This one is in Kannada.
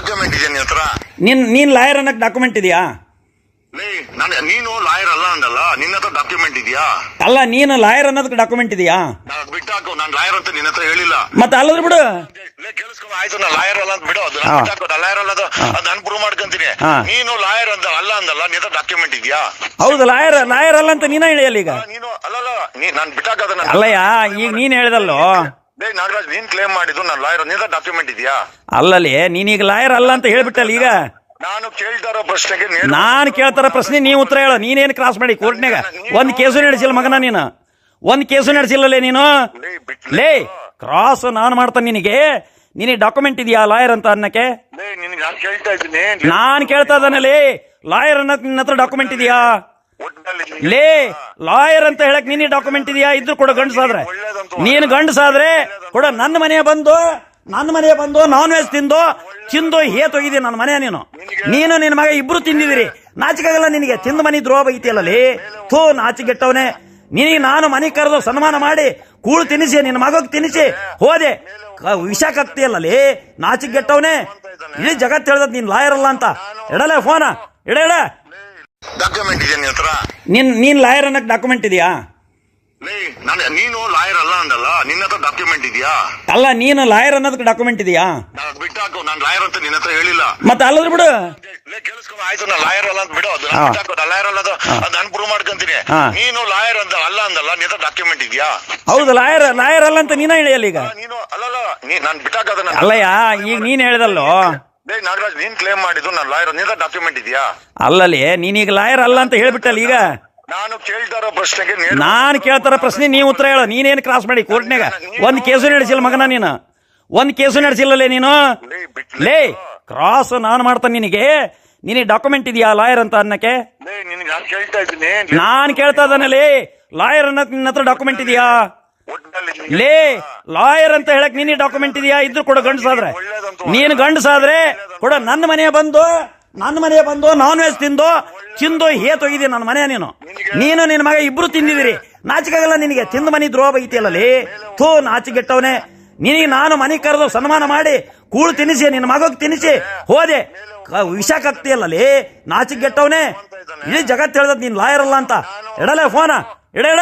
ಡಾಕ್ಯುಮೆಂಟ್ ಇದೆ ನಿನ್ ಹತ್ರ? ನೀನ್ ನೀನ್ ಲಾಯರ್ ಅನ್ನಕ್ ಡಾಕ್ಯುಮೆಂಟ್ ಇದೆಯಾ? ಲೇ ನಾನು ನೀನು ಲಾಯರ್ ಅಲ್ಲ ಅಂದಲ್ಲ ನಿನ್ನ ಹತ್ರ ಡಾಕ್ಯುಮೆಂಟ್ ಇದೆಯಾ? ಅಲ್ಲ ನೀನು ಲಾಯರ್ ಅನ್ನೋದಕ್ಕೆ ಡಾಕ್ಯುಮೆಂಟ್ ಇದೆಯಾ? ನಾನು ಬಿಟ್ಟಾಕು ನಾನು ಲಾಯರ್ ಅಂತ ನಿನ್ನ ಹತ್ರ ಹೇಳಿಲ್ಲ. ಮತ್ತೆ ಅಲ್ಲದ್ರ ಬಿಡು. ಲೇ ಕೇಳಿಸ್ಕೊ ಆಯ್ತು ನಾನು ಲಾಯರ್ ಅಲ್ಲ ಅಂತ ಬಿಡು ಅದು ಹಾ. ಬಿಟ್ಟಾಕು ನಾನು ಲಾಯರ್ ಅಲ್ಲ ಅದು ಅದು ನಾನು ಪ್ರೂವ್ ಮಾಡ್ಕೊಂತೀನಿ. ಹಾ. ನೀನು ಲಾಯರ್ ಅಂತ ಅಲ್ಲ ಅಂದಲ್ಲ ನಿನ್ನ ಹತ್ರ ಡಾಕ್ಯುಮೆಂಟ್ ಇದೆಯಾ? ಹೌದು ಲಾಯರ್ ಲಾಯರ್ ಅಲ್ಲ ಅಂತ ನೀನ ಹೇಳಿಯಲ್ಲ ಈಗ. ನೀನು ಅಲ್ಲಲ್ಲ ನೀ ನಾನು ಅದನ್ನ. ಅಲ್ಲಯ್ಯ ಈಗ ನೀನ್ ಹೇಳ್ದಲ್ಲೋ? ಲೇ ನಾಗರಾಜ್ ನೀನ್ ಕ್ಲೇಮ್ ಮಾಡಿದ್ದು ನಾನು ಲಾಯರ್ನಿಂದ ಡಾಕ್ಯುಮೆಂಟ್ ಇದೆಯಾ? ಅಲ್ಲಲ್ಲಿ ನೀನೀಗ ಲಾಯರ್ ಅಲ್ಲ ಅಂತ ಹೇಳ್ಬಿಟ್ಟಲ್ಲ ಈಗ. ನಾನು ಕೇಳ್ತಾ ಇರೋ ಪ್ರಶ್ನೆಗೆ ನೇರ- ನಾನ್ ಕೇಳ್ತಾರ ಪ್ರಶ್ನೆ ನೀವು ಉತ್ತರ ಹೇಳು. ನೀನೇನ್ ಕ್ರಾಸ್ ಮಾಡಿ ಕೋರ್ಟ್ನಾಗ ಒಂದ್ ಕೇಸು ನಡೆಸಿಲ್ಲ ಮಗನ ನೀನು. ಒಂದ್ ಕೇಸು ನಡೆಸಿಲ್ಲಲೇ ನೀನು? ಲೇ ಕ್ರಾಸ್ ನಾನು ಮಾಡ್ತಾನೆ ನಿನಗೆ. ನಿನಗೆ ಡಾಕ್ಯುಮೆಂಟ್ ಇದೆಯಾ ಲಾಯರ್ ಅಂತ ಅನ್ನಕ್ಕೆ? ಲೇ ನಿನ್ಗೆ ನಾನು ಕೇಳ್ತಾ ಇದ್ದೀನಿ. ನಾನು ಕೇಳ್ತಾ ಇದ್ದಾನಲ್ಲಿ ಲಾಯರ್ ಅನ್ನಕ್ಕೆ ನಿನ್ನ ಹತ್ರ ಡಾಕ್ಯುಮೆಂಟ್ ಇದೆಯಾ? ಲೇ ಲಾಯರ್ ಅಂತ ಹೇಳಕ್ ನೀನೇ ಡಾಕ್ಯುಮೆಂಟ್ ಇದೆಯಾ? ಇದ್ರು ಕೂಡ ಗಂಡಸಾದ್ರೆ ನೀನು ಗಂಡಸಾದ್ರೆ ಕೂಡ ನನ್ನ ಮನೆ ಬಂದು ನನ್ನ ಮನೆ ಬಂದು ನಾನ್ ವೆಜ್ ತಿಂದು ತಿಂದು ಹೇತೋಗಿದಿ ನನ್ನ ಮನೆ ನೀನು? ನೀನು ನಿನ್ನ ಮಗ ಇಬ್ರು ತಿಂದಿದಿರಿ ನಾಚಿಕಾಗಲ್ಲ ನಿನಗೆ. ತಿಂದ ಮನೆ ದ್ರೋಹ ಲೇ. ಥೂ ನಾಚಿಗೆಟ್ಟವನೇ ನಿನಗೆ ನಾನು ಮನೆ ಕರೆದು ಸನ್ಮಾನ ಮಾಡಿ ಕೂಳು ತಿನ್ನಿಸಿ ನಿನ್ನ ಮಗಗ್ ತಿನ್ನಿಸಿ ಹೋದೆ. ವಿಷ ಕಕ್ತಿಯಲ್ಲಲ್ಲಿ ನಾಚಿಗೆಟ್ಟವನೇ ಇಡೀ ಜಗತ್ ಹೇಳ್ದದ್ ನೀನ್ ಲಾಯರ್ ಅಲ್ಲ ಅಂತ. ಎಡಲೇ ಫೋನ. ಎಡ ಎಡ ಡಾಕ್ಯುಮೆಂಟ್ ಇದೆಯಾ ನಿನ್ ಹತ್ರ? ನೀನ್ ನೀನ್ ಲಾಯರ್ ಅನ್ನಕ್ ಡಾಕ್ಯುಮೆಂಟ್ ಇದೆಯಾ? ಲೇ ನಾನು ನೀನು ಲಾಯರ್ ಅಲ್ಲ ಅಂದಲ್ಲ ನಿನ್ನ ಹತ್ರ ಡಾಕ್ಯುಮೆಂಟ್ ಇದೆಯಾ? ಅಲ್ಲ ನೀನು ಲಾಯರ್ ಅನ್ನೋದಕ್ಕೆ ಡಾಕ್ಯುಮೆಂಟ್ ಇದೆಯಾ? ನಾನು ಬಿಟ್ಟಾಕು ನಾನು ಲಾಯರ್ ಅಂತ ನಿನ್ನ ಹತ್ರ ಹೇಳಿಲ್ಲ. ಮತ್ತೆ ಅಲ್ಲದ್ರು ಬಿಡು. ಲೇ ಕೇಳಿಸ್ಕೊ ಆಯ್ತು ನಾನು ಲಾಯರ್ ಅಲ್ಲ ಅಂತ ಬಿಡು ಅದು ನಾನು ಬಿಟ್ಟಾಕು ನಾನು ಲಾಯರ್ ಅಲ್ಲ ಅದು ಅದು ನಾನು ಪ್ರೂವ್ ಮಾಡ್ಕೊಂತೀನಿ. ನೀನು ಲಾಯರ್ ಅಂತ ಅಲ್ಲ ಅಂದಲ್ಲ ನಿನ್ನ ಹತ್ರ ಡಾಕ್ಯುಮೆಂಟ್ ಇದೆಯಾ? ಹೌದು ಲಾಯರ್ ಲಾಯರ್ ಅಲ್ಲ ಅಂತ ನೀನ ಹೇಳಿಯಲ್ಲ ಈಗ. ನೀನು ಅಲ್ಲಲ್ಲ ನೀ ನಾನು ಬಿಟ್ಟಾಕ ಅಲ್ಲಯ್ಯ ಈಗ ನೀನ್ ಹೇಳ್ದಲ್ಲೋ? ಲೇ ನಾಗರಾಜ್ ನೀನ್ ಕ್ಲೇಮ್ ಮಾಡಿದ್ದು ನಾನು ಲಾಯರ್ ನಿನ್ನ ಡಾಕ್ಯುಮೆಂಟ್ ಇದೆಯಾ? ಅಲ್ಲಲ್ಲಿ ನೀನೀಗ ಲಾಯರ್ ಅಲ್ಲ ಅಂತ ಹೇಳ್ಬಿಟ್ಟಲ್ಲ ಈಗ? ನಾನು ಕೇಳ್ತಾ ಇರೋ ಪ್ರಶ್ನೆಗೆ ನೇರ- ನಾನ್ ಕೇಳ್ತಾರ ಪ್ರಶ್ನೆ ನೀ ಉತ್ತರ ಹೇಳು. ನೀನೇನು ಕ್ರಾಸ್ ಮಾಡಿ ಕೋರ್ಟ್ನಾಗ ಒಂದ್ ಕೇಸು ನಡೆಸಿಲ್ಲ ಮಗನ ನೀನು. ಒಂದ್ ಕೇಸು ನಡೆಸಿಲ್ಲಲೇ ನೀನು? ಲೇ ಕ್ರಾಸ್ ನಾನು ಮಾಡ್ತಾನೆ ನಿನಗೆ. ನಿನಗೆ ಡಾಕ್ಯುಮೆಂಟ್ ಇದೆಯಾ ಲಾಯರ್ ಅಂತ ಅನ್ನಕ್ಕೆ? ಲೇ ನಿನ್ಗೆ ನಾನು ಕೇಳ್ತಾ ಇದ್ದೀನಿ. ನಾನ್ ಕೇಳ್ತಾ ಇದ್ದಾನಲ್ಲಿ. ಲಾಯರ್ ಅನ್ನಕ್ ನಿನ್ನ ಹತ್ರ ಡಾಕ್ಯುಮೆಂಟ್ ಇದೆಯಾ? ಲೇ ಲಾಯರ್ ಅಂತ ಹೇಳಕ್ ನಿನ್ನೆ ಡಾಕ್ಯುಮೆಂಟ್ ಇದೆಯಾ? ಇದ್ರು ಕೂಡ ಗಂಡಸಾದ್ರೆ. ನೀನು ಗಂಡಸಾದ್ರೆ ಕೂಡ ನನ್ನ ಮನೆ ಬಂದು ನನ್ನ ಮನೆ ಬಂದು ನಾನ್ ವೆಜ್ ತಿಂದು ತಿಂದು ಹೇತೋಗಿದಿ ನನ್ನ ಮನೆ ನೀನು. ನೀನು ನಿನ್ನ ಮಗ ಇಬ್ರು ತಿಂದಿದಿರಿ ನಾಚಿಕಾಗಲ್ಲ ನಿನಗೆ ತಿಂದ ಮನೆ ದ್ರೋಹ ಬೈತಿಯಲ್ಲಲ್ಲಿ? ಥೂ ನಾಚಿಗೆಟ್ಟವನೇ ನಿನಗೆ ನಾನು ಮನೆ ಕರೆದು ಸನ್ಮಾನ ಮಾಡಿ ಕೂಳು ತಿನ್ನಿಸಿ ನಿನ್ನ ಮಗಕ್ಕೆ ತಿನ್ನಿಸಿ ಹೋದೆ. ವಿಷ ಕಕ್ತಿಯಲ್ಲಲ್ಲಿ ನಾಚಿಗೆಟ್ಟವನೇ ಇಡೀ ಜಗತ್ ಹೇಳ್ದದ್ ನೀನ್ ಲಾಯರ್ ಅಲ್ಲ ಅಂತ. ಎಡಲೇ ಫೋನ. ಎಡ ಎಡ.